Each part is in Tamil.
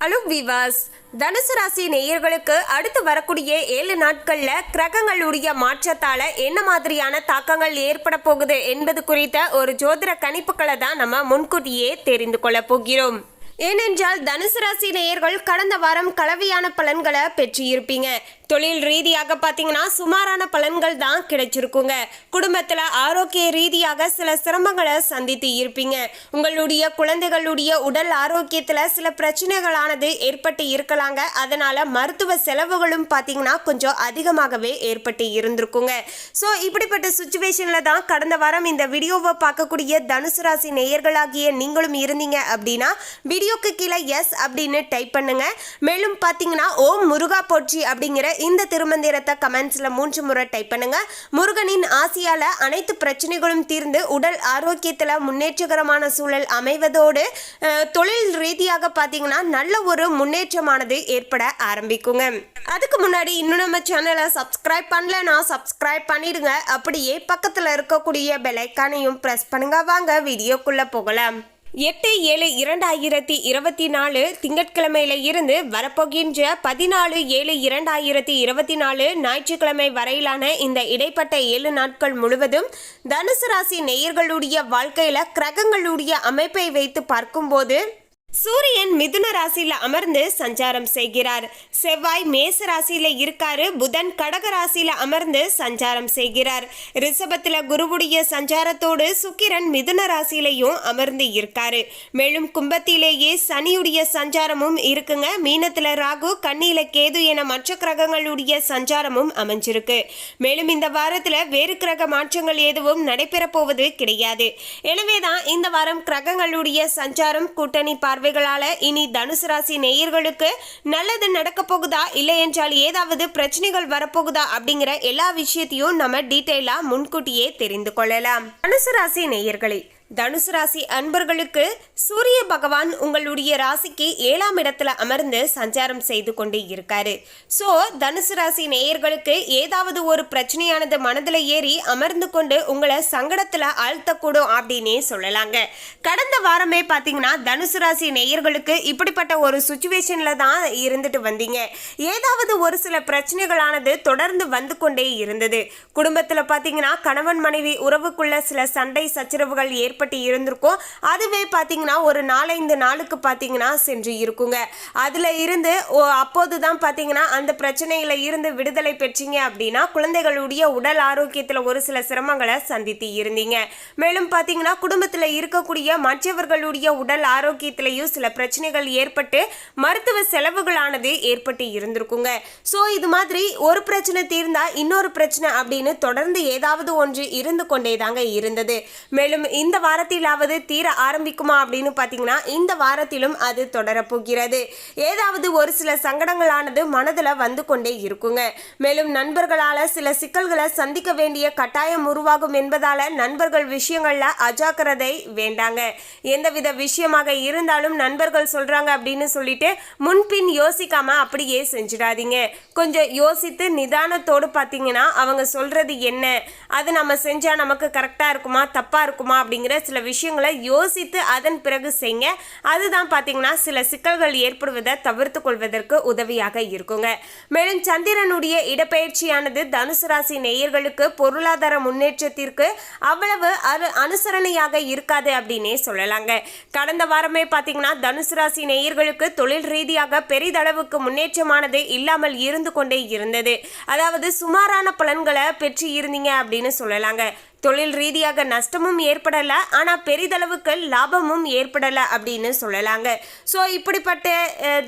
ஹலோ விவாஸ் தனுசு ராசி நேயர்களுக்கு அடுத்து வரக்கூடிய ஏழு நாட்களில் கிரகங்களுடைய மாற்றத்தால் என்ன மாதிரியான தாக்கங்கள் ஏற்பட போகுது என்பது குறித்த ஒரு ஜோதிட கணிப்புகளை தான் நம்ம முன்கூட்டியே தெரிந்து கொள்ள போகிறோம். ஏனென்றால் தனுசு ராசி நேயர்கள் கடந்த வாரம் கலவையான பலன்களை பெற்றிருப்பீங்க. தொழில் ரீதியாக பார்த்தீங்கன்னா சுமாரான பலன்கள் தான் கிடைச்சிருக்குங்க. குடும்பத்தில் ஆரோக்கிய ரீதியாக சில சிரமங்களை சந்தித்து இருப்பீங்க. உங்களுடைய குழந்தைகளுடைய உடல் ஆரோக்கியத்தில் சில பிரச்சனைகளானது ஏற்பட்டு இருக்கலாங்க. அதனால் மருத்துவ செலவுகளும் பார்த்தீங்கன்னா கொஞ்சம் அதிகமாகவே ஏற்பட்டு இருந்திருக்குங்க. ஸோ இப்படிப்பட்ட சுச்சுவேஷனில் தான் கடந்த வாரம் இந்த வீடியோவை பார்க்கக்கூடிய தனுசு ராசி நேயர்களாகிய நீங்களும் இருந்தீங்க அப்படின்னா வீடியோக்கு கீழே எஸ் அப்படின்னு டைப் பண்ணுங்க. மேலும் பார்த்தீங்கன்னா ஓம் முருகா போற்றி அப்படிங்கிற இந்த திருமந்திரத்தை கமெண்ட்ஸில் மூன்று முறை டைப் பண்ணுங்க. முருகனின் ஆசையால் அனைத்து பிரச்சனைகளும் தீர்ந்து உடல் ஆரோக்கியத்தில் முன்னேற்றகரமான சூழல் அமைவதோடு தொழில் ரீதியாக பார்த்தீங்கன்னா நல்ல ஒரு முன்னேற்றமானது ஏற்பட ஆரம்பிக்குங்க. அதுக்கு முன்னாடி இன்னும் நம்ம சேனலை சப்ஸ்கிரைப் பண்ணலன்னா சப்ஸ்கிரைப் பண்ணிடுங்க. அப்படியே பக்கத்தில் இருக்கக்கூடிய பெலைக்கானையும் ப்ரெஸ் பண்ணுங்க. வாங்க வீடியோக்குள்ளே போகலாம். எட்டு ஏழு இரண்டாயிரத்தி இருபத்தி நாலு திங்கட்கிழமையில இருந்து வரப்போகின்ற பதினாலு ஏழு இரண்டாயிரத்தி இருபத்தி நாலு ஞாயிற்றுக்கிழமை வரையிலான இந்த இடைப்பட்ட ஏழு நாட்கள் முழுவதும் தனுசு ராசி நேயர்களுடைய வாழ்க்கையில கிரகங்களுடைய அமைப்பை வைத்து பார்க்கும்போது சூரியன் மிதுன ராசியில அமர்ந்து சஞ்சாரம் செய்கிறார். செவ்வாய் மேச ராசியில இருக்காரு. புதன் கடக ராசியில அமர்ந்து சஞ்சாரம் செய்கிறார். ரிஷபத்துல குருவுடைய சஞ்சாரத்தோடு சுக்கிரன் மிதுன ராசியிலையும் அமர்ந்து இருக்காரு. மேலும் கும்பத்திலேயே சனியுடைய சஞ்சாரமும் இருக்குங்க. மீனத்துல ராகு கண்ணியில கேது என மற்ற கிரகங்களுடைய சஞ்சாரமும் அமைஞ்சிருக்கு. மேலும் இந்த வாரத்துல வேறு கிரக மாற்றங்கள் எதுவும் நடைபெற போவது கிடையாது. எனவேதான் இந்த வாரம் கிரகங்களுடைய சஞ்சாரம் கூட்டணி பார்வை பார்வைகளால இனி தனுசு ராசி நேயர்களுக்கு நல்லது நடக்க போகுதா? இல்லை என்றால் ஏதாவது பிரச்சனைகள் வரப்போகுதா? அப்படிங்கிற எல்லா விஷயத்தையும் நம்ம டீட்டெயிலா முன்கூட்டியே தெரிந்து கொள்ளலாம். தனுசு ராசி நேயர்களே தனுசு ராசி அன்பர்களுக்கு சூரிய பகவான் உங்களுடைய ராசிக்கு ஏழாம் இடத்துல அமர்ந்து சஞ்சாரம் செய்து கொண்டு இருக்காரு. ஸோ தனுசு ராசி நேயர்களுக்கு ஏதாவது ஒரு பிரச்சனையானது மனதில் ஏறி அமர்ந்து கொண்டு உங்களை சங்கடத்தில் ஆழ்த்தக்கூடும் அப்படின்னே சொல்லலாங்க. கடந்த வாரமே பார்த்தீங்கன்னா தனுசு ராசி நேயர்களுக்கு இப்படிப்பட்ட ஒரு சுச்சுவேஷனில் தான் இருந்துட்டு வந்தீங்க. ஏதாவது ஒரு சில பிரச்சனைகளானது தொடர்ந்து வந்து கொண்டே இருந்தது. குடும்பத்தில் பார்த்தீங்கன்னா கணவன் மனைவி உறவுக்குள்ள சில சண்டை சச்சரவுகள் ஏற்ப ஏற்பட்டு இருந்திருக்கும். அதுவே பார்த்தீங்கன்னா ஒரு நாலஞ்சு நாளுக்கு பார்த்தீங்கன்னா சென்று இருக்குங்க. அதில் இருந்து அப்போது தான் பார்த்தீங்கன்னா அந்த பிரச்சனையில இருந்து விடுதலை பெற்றீங்க அப்படின்னா குழந்தைகளுடைய உடல் ஆரோக்கியத்தில் ஒரு சில சிரமங்களை சந்தித்து இருந்தீங்க. மேலும் பார்த்தீங்கன்னா குடும்பத்தில் இருக்கக்கூடிய மற்றவர்களுடைய உடல் ஆரோக்கியத்திலையும் சில பிரச்சனைகள் ஏற்பட்டு மருத்துவ செலவுகளானது ஏற்பட்டு இருந்திருக்குங்க. ஸோ இது மாதிரி ஒரு பிரச்சனை தீர்ந்தா இன்னொரு பிரச்சனை அப்படின்னு தொடர்ந்து ஏதாவது ஒன்று இருந்து கொண்டே தாங்க இருந்தது. மேலும் இந்த வாரத்திலாவது தீர ஆரம்பிக்குமா அப்படின்னு பார்த்தீங்கன்னா இந்த வாரத்திலும் அது தொடரப்போகிறது. ஏதாவது ஒரு சில சங்கடங்களானது மனதில் வந்து கொண்டே இருக்குங்க. மேலும் நண்பர்களால் சில சிக்கல்களை சந்திக்க வேண்டிய கட்டாயம் உருவாகும் என்பதால் நண்பர்கள் விஷயங்களில் அஜாக்கிரதை வேண்டாங்க. எந்தவித விஷயமாக இருந்தாலும் நண்பர்கள் சொல்கிறாங்க அப்படின்னு சொல்லிட்டு முன்பின் யோசிக்காமல் அப்படியே செஞ்சிடாதீங்க. கொஞ்சம் யோசித்து நிதானத்தோடு பார்த்தீங்கன்னா அவங்க சொல்கிறது என்ன? அது நம்ம செஞ்சால் நமக்கு கரெக்டாக இருக்குமா? தப்பாக இருக்குமா? அப்படிங்கிற சில விஷயங்களை யோசித்து அதன் பிறகு செய்யுங்க அதுதான் பார்த்தீங்கன்னா சில சிக்கல்கள் ஏற்படுவதை தவிர்த்து கொள்வதற்கு உதவியாக இருக்குங்க. மேலும் சந்திரனுடைய இடப்பெயர்ச்சியானது தனுசு ராசி நேயர்களுக்கு பொருளாதார முன்னேற்றத்திற்கு அவ்வளவு அரு அனுசரணையாக இருக்காது அப்படின்னே சொல்லலாங்க. கடந்த வாரமே பார்த்தீங்கன்னா தனுசு ராசி நேயர்களுக்கு தொழில் ரீதியாக பெரிதளவுக்கு முன்னேற்றமானது இல்லாமல் இருந்து கொண்டே இருந்தது. அதாவது சுமாரான பலன்களை பெற்று இருந்தீங்க அப்படின்னு சொல்லலாங்க. தொழில் ரீதியாக நஷ்டமும் ஏற்படல ஆனா பெரிதளவுக்கு லாபமும் ஏற்படல அப்படின்னு சொல்லலாங்க. ஸோ இப்படிப்பட்ட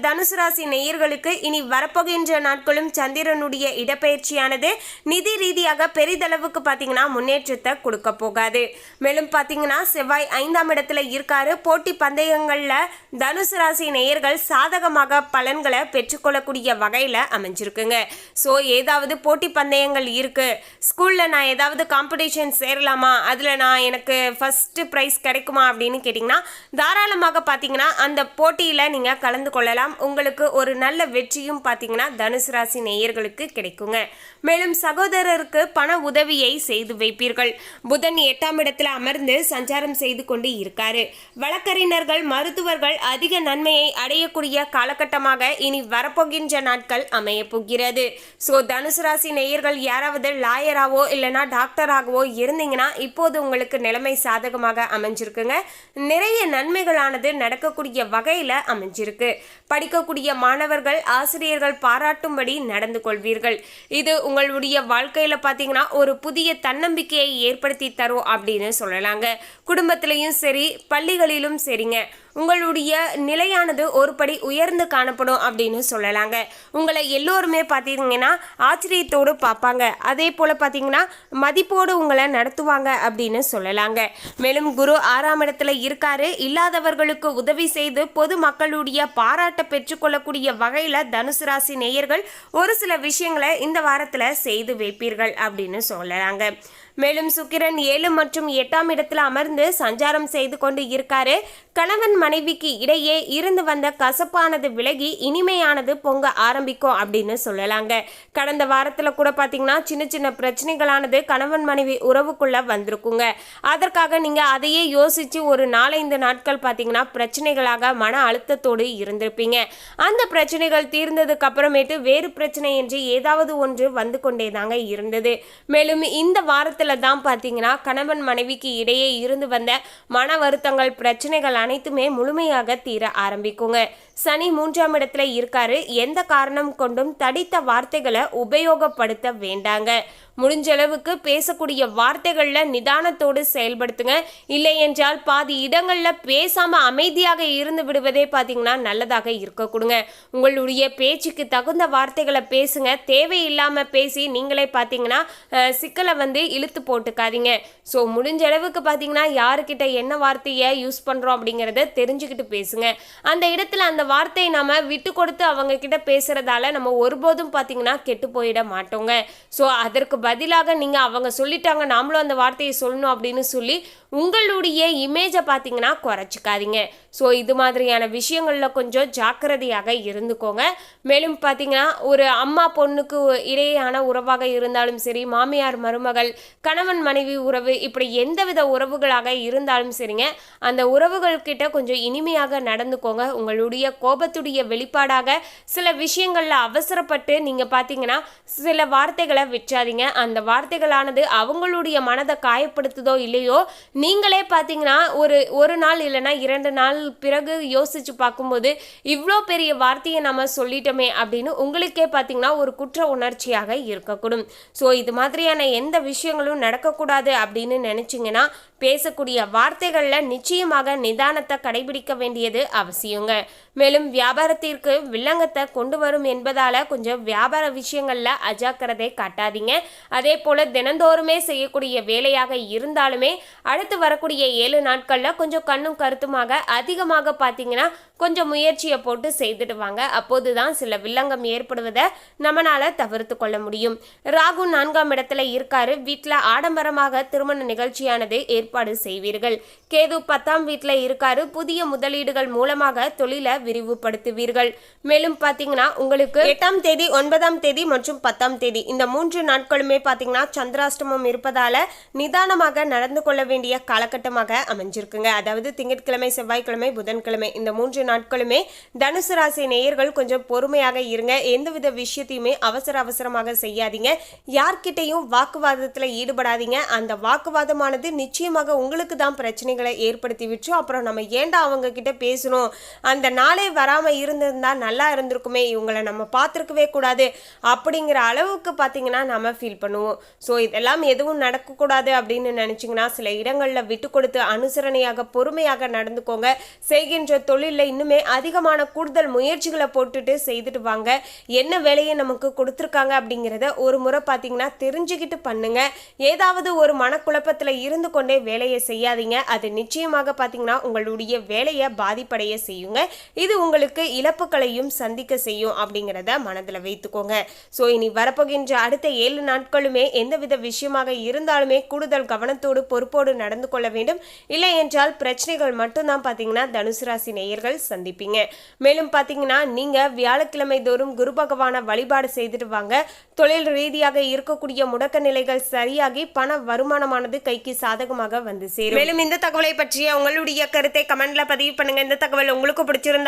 தனுசு ராசி நேயர்களுக்கு இனி வரப்போகின்ற நாட்களும் சந்திரனுடைய இடப்பெயர்ச்சியானது நிதி ரீதியாக பெரிதளவுக்கு பார்த்தீங்கன்னா முன்னேற்றத்தை கொடுக்க போகாது. மேலும் பார்த்தீங்கன்னா செவ்வாய் ஐந்தாம் இடத்துல இருக்காரு. போட்டி பந்தயங்கள்ல தனுசு ராசி நேயர்கள் சாதகமாக பலன்களை பெற்றுக்கொள்ளக்கூடிய வகையில் அமைஞ்சிருக்குங்க. ஸோ ஏதாவது போட்டி பந்தயங்கள் இருக்கு. ஸ்கூல்ல நான் ஏதாவது காம்படிஷன்ஸ் சேரலாமா? அதில் நான் எனக்கு ஃபஸ்ட்டு ப்ரைஸ் கிடைக்குமா அப்படின்னு கேட்டிங்கன்னா தாராளமாக பார்த்தீங்கன்னா அந்த போட்டியில் நீங்கள் கலந்து கொள்ளலாம். உங்களுக்கு ஒரு நல்ல வெற்றியும் பார்த்தீங்கன்னா தனுசு ராசி நேயர்களுக்கு கிடைக்குங்க. மேலும் சகோதரருக்கு பண உதவியை செய்து வைப்பீர்கள். புதன் எட்டாம் இடத்துல அமர்ந்து சஞ்சாரம் செய்து கொண்டு இருக்காரு. வழக்கறிஞர்கள் மருத்துவர்கள் அதிக நன்மையை அடையக்கூடிய காலகட்டமாக இனி வரப்போகின்ற நாட்கள் அமைய போகிறது ஸோ தனுசு ராசி நேயர்கள் யாராவது லாயராகவோ இல்லைனா டாக்டராகவோ இருந்தீங்கன்னா இப்போது உங்களுக்கு நிலைமை சாதகமாக அமைஞ்சிருக்குங்க. நிறைய நன்மைகளானது நடக்கக்கூடிய வகையில் அமைஞ்சிருக்கு. படிக்கக்கூடிய மாணவர்கள் ஆசிரியர்கள் பாராட்டும்படி நடந்து கொள்வீர்கள். இது உங்களுடைய வாழ்க்கையில் பார்த்தீங்கன்னா ஒரு புதிய தன்னம்பிக்கையை ஏற்படுத்தி தரும் அப்படின்னு சொல்லலாங்க. குடும்பத்திலையும் சரி பள்ளிகளிலும் சரிங்க. உங்களுடைய நிலையானது ஒரு படி உயர்ந்து காணப்படும் அப்படின்னு சொல்லலாங்க. உங்களை எல்லோருமே பார்த்தீங்கன்னா ஆச்சரியத்தோடு பார்ப்பாங்க. அதே போல் பார்த்தீங்கன்னா மதிப்போடு உங்களை நடத்துவாங்க அப்படின்னு சொல்லலாங்க. மேலும் குரு ஆறாம் இடத்துல இருக்காரு. இல்லாதவர்களுக்கு உதவி செய்து பொது மக்களுடைய பாராட்டை பெற்றுக்கொள்ளக்கூடிய வகையில் தனுசு ராசி நேயர்கள் ஒரு சில விஷயங்களை இந்த வாரத்தில் செய்து வைப்பீர்கள் அப்படின்னு சொல்லலாங்க. மேலும் சுக்கிரன் ஏழு மற்றும் எட்டாம் இடத்துல அமர்ந்து சஞ்சாரம் செய்து கொண்டு இருக்காரு. கணவன் மனைவிக்கு இடையே இருந்து வந்த கசப்பானது விலகி இனிமையானது பொங்க ஆரம்பிக்கும் அப்படின்னு சொல்லலாங்க. கடந்த வாரத்தில் கூட பார்த்தீங்கன்னா சின்ன சின்ன பிரச்சனைகளானது கணவன் மனைவி உறவுக்குள்ள வந்திருக்குங்க. அதற்காக நீங்கள் அதையே யோசித்து ஒரு நாலஞ்சு நாட்கள் பார்த்தீங்கன்னா பிரச்சனைகளாக மன அழுத்தத்தோடு இருந்திருப்பீங்க. அந்த பிரச்சனைகள் தீர்ந்ததுக்கு அப்புறமேட்டு வேறு பிரச்சனை என்று ஏதாவது ஒன்று வந்து கொண்டே தாங்க இருந்தது. மேலும் இந்த வாரத்தில் தான் பார்த்தீங்கன்னா கணவன் மனைவிக்கு இடையே இருந்து வந்த மன வருத்தங்கள் பிரச்சனைகள் அனைத்துமே முழுமையாக தீர ஆரம்பிக்குங்க. சனி மூன்றாம் இடத்துல இருக்காரு. எந்த காரணம் கொண்டும் தடித்த வார்த்தைகளை உபயோகப்படுத்த வேண்டாங்க. முடிஞ்ச அளவுக்கு பேசக்கூடிய வார்த்தைகளில் நிதானத்தோடு செயல்படுத்துங்க. இல்லை என்றால் பாதி இடங்களில் பேசாமல் அமைதியாக இருந்து விடுவதே பார்த்தீங்கன்னா நல்லதாக இருக்க கொடுங்க. உங்களுடைய பேச்சுக்கு தகுந்த வார்த்தைகளை பேசுங்க. தேவையில்லாமல் பேசி நீங்களே பார்த்தீங்கன்னா சிக்கலை வந்து இழுத்து போட்டுக்காதீங்க. ஸோ முடிஞ்ச அளவுக்கு பார்த்தீங்கன்னா யாருக்கிட்ட என்ன வார்த்தையை யூஸ் பண்ணுறோம் அப்படிங்கிறத தெரிஞ்சுக்கிட்டு பேசுங்க. அந்த இடத்துல அந்த வார்த்தையை நம்ம விட்டு கொடுத்து அவங்க கிட்ட பேசுறதால நம்ம ஒருபோதும் பார்த்தீங்கன்னா கெட்டு போயிட மாட்டோங்க. ஸோ அதற்கு பதிலாக நீங்கள் அவங்க சொல்லிட்டாங்க நாமளும் அந்த வார்த்தையை சொல்லணும் அப்படின்னு சொல்லி உங்களுடைய இமேஜை பார்த்தீங்கன்னா குறைச்சிக்காதீங்க. ஸோ இது மாதிரியான விஷயங்களில் கொஞ்சம் ஜாக்கிரதையாக இருந்துக்கோங்க. மேலும் பார்த்தீங்கன்னா ஒரு அம்மா பொண்ணுக்கு இடையேயான உறவாக இருந்தாலும் சரி மாமியார் மருமகள் கணவன் மனைவி உறவு இப்படி எந்தவித உறவுகளாக இருந்தாலும் சரிங்க அந்த உறவுகள்கிட்ட கொஞ்சம் இனிமையாக நடந்துக்கோங்க. உங்களுடைய கோபத்துடைய வெளிப்பாடாக சில விஷயங்களில் அவசரப்பட்டு நீங்கள் பார்த்தீங்கன்னா சில வார்த்தைகளை விற்றாதீங்க. அந்த வார்த்தைகளானது அவங்களுடைய மனதை காயப்படுத்துதோ இல்லையோ நீங்களே பார்த்தீங்கன்னா ஒரு ஒரு நாள் இல்லைன்னா இரண்டு நாள் பிறகு யோசிச்சு பார்க்கும்போது இவ்வளோ பெரிய வார்த்தையை நம்ம சொல்லிட்டோமே அப்படின்னு உங்களுக்கே பார்த்தீங்கன்னா ஒரு குற்ற உணர்ச்சியாக இருக்கக்கூடும். ஸோ இது மாதிரியான எந்த விஷயங்களும் நடக்கக்கூடாது அப்படின்னு நினச்சிங்கன்னா பேசக்கூடிய வார்த்தைகளில் நிச்சயமாக நிதானத்தை கடைபிடிக்க வேண்டியது அவசியங்க. மேலும் வியாபாரத்திற்கு வில்லங்கத்தை கொண்டு வரும் என்பதால் கொஞ்சம் வியாபார விஷயங்களில் அஜாக்கிரதை காட்டாதீங்க. அதே போல் தினந்தோறுமே செய்யக்கூடிய வேலையாக இருந்தாலுமே அடுத்து வரக்கூடிய ஏழு நாட்களில் கொஞ்சம் கண்ணும் கருத்துமாக அதிகமாக பார்த்தீங்கன்னா கொஞ்சம் முயற்சியை போட்டு செய்துட்டு வாங்க. அப்போது தான் சில வில்லங்கம் ஏற்படுவதை நம்மளால் தவிர்த்து கொள்ள முடியும். ராகு நான்காம் இடத்துல இருக்காரு. வீட்டில் ஆடம்பரமாக திருமண நிகழ்ச்சியானது ஏற்பாடு செய்வீர்கள். கேது பத்தாம் வீட்டில் இருக்காரு. புதிய முதலீடுகள் மூலமாக தொழிலை விரிவுபடுத்துவீர்கள். மேலும் பார்த்தீங்கன்னா உங்களுக்கு எட்டாம் தேதி ஒன்பதாம் தேதி மற்றும் பத்தாம் தேதி இந்த மூன்று நாட்களுமே பார்த்தீங்கன்னா சந்திராஷ்டமம் இருப்பதால நிதானமாக நடந்து கொள்ள வேண்டிய காலகட்டமாக அமைஞ்சிருக்குங்க. அதாவது திங்கட்கிழமை செவ்வாய்க்கிழமை புதன்கிழமை இந்த மூன்று நாட்களுமே தனுசு ராசி நேயர்கள் கொஞ்சம் பொறுமையாக இருங்க. எந்தவித விஷயத்தையுமே அவசர அவசரமாக செய்யாதீங்க. யார்கிட்டையும் வாக்குவாதத்தில் ஈடுபடாதீங்க. அந்த வாக்குவாதமானது நிச்சயமாக உங்களுக்கு தான் பிரச்சனைகளை ஏற்படுத்தி விட்டு அப்புறம் நம்ம ஏண்டா அவங்க கிட்ட பேசணும் அந்த நாள் வராமல் இருந்திருந்தா நல்லா இருந்திருக்குமே இவங்களை நம்ம பார்த்துருக்கவே கூடாது அப்படிங்கிற அளவுக்கு பார்த்தீங்கன்னா நம்ம ஃபீல் பண்ணுவோம். ஸோ இதெல்லாம் எதுவும் நடக்கக்கூடாது அப்படின்னு நினச்சிங்கன்னா சில இடங்களில் விட்டு கொடுத்து அனுசரணையாக பொறுமையாக நடந்துக்கோங்க. செய்கின்ற தொழிலில் இன்னுமே அதிகமான கூடுதல் முயற்சிகளை போட்டுட்டு செய்துட்டு வாங்க. என்ன வேலையை நமக்கு கொடுத்துருக்காங்க அப்படிங்கிறத ஒரு முறை பார்த்தீங்கன்னா தெரிஞ்சுக்கிட்டு பண்ணுங்க. ஏதாவது ஒரு மனக்குழப்பத்தில் இருந்து கொண்டே வேலையை செய்யாதீங்க. அது நிச்சயமாக பார்த்தீங்கன்னா உங்களுடைய வேலையை பாதிப்படைய செய்யுங்க. இது உங்களுக்கு இழப்புகளையும் சந்திக்க செய்யும் அப்படிங்கிறத மனதில் வைத்துக்கோங்க. ஸோ இனி வரப்போகின்ற அடுத்த ஏழு நாட்களுமே எந்தவித விஷயமாக இருந்தாலுமே கூடுதல் கவனத்தோடு பொறுப்போடு நடந்து கொள்ள வேண்டும். இல்லை என்றால் பிரச்சனைகள் மட்டும்தான் பார்த்தீங்கன்னா தனுசு ராசி நேயர்கள் சந்திப்பீங்க. மேலும் பார்த்தீங்கன்னா நீங்கள் வியாழக்கிழமை தோறும் குரு பகவான வழிபாடு செய்துட்டு வாங்க. தொழில் ரீதியாக இருக்கக்கூடிய முடக்க நிலைகள் சரியாகி பண வருமானமானது கைக்கு சாதகமாக வந்து சேரும். மேலும் இந்த தகவலை பற்றிய உங்களுடைய கருத்தை கமெண்ட்ல பதிவு பண்ணுங்க. இந்த தகவல் உங்களுக்கு பிடிச்சிருந்தா